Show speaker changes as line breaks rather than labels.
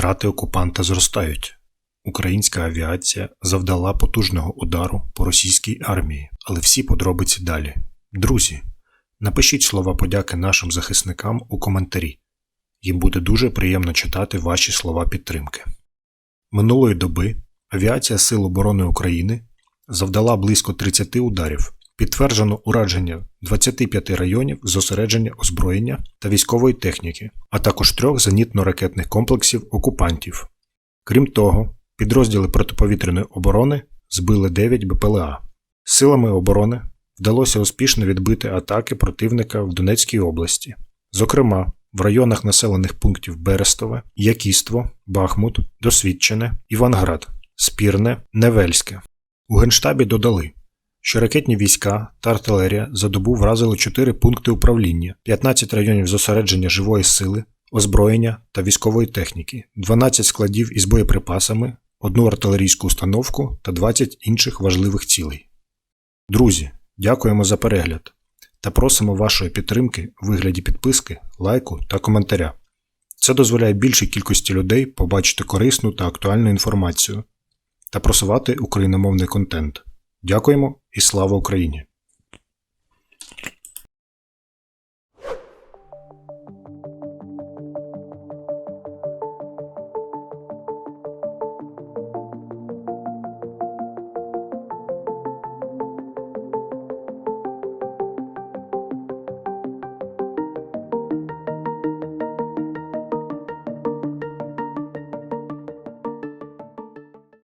Втрати окупанта зростають. Українська авіація завдала потужного удару по російській армії, але всі подробиці далі. Друзі, напишіть слова подяки нашим захисникам у коментарі. Їм буде дуже приємно читати ваші слова підтримки. Минулої доби авіація Сил оборони України завдала близько 30 ударів. Підтверджено ураження 25 районів зосередження озброєння та військової техніки, а також трьох зенітно-ракетних комплексів окупантів. Крім того, підрозділи протиповітряної оборони збили 9 БПЛА. Силами оборони вдалося успішно відбити атаки противника в Донецькій області, зокрема в районах населених пунктів Берестове, Якіство, Бахмут, Досвідчене, Іванград, Спірне, Невельське. У Генштабі додали, що ракетні війська та артилерія за добу вразили 4 пункти управління, 15 районів зосередження живої сили, озброєння та військової техніки, 12 складів із боєприпасами, одну артилерійську установку та 20 інших важливих цілей. Друзі, дякуємо за перегляд та просимо вашої підтримки у вигляді підписки, лайку та коментаря. Це дозволяє більшій кількості людей побачити корисну та актуальну інформацію та просувати україномовний контент. Дякуємо і слава Україні!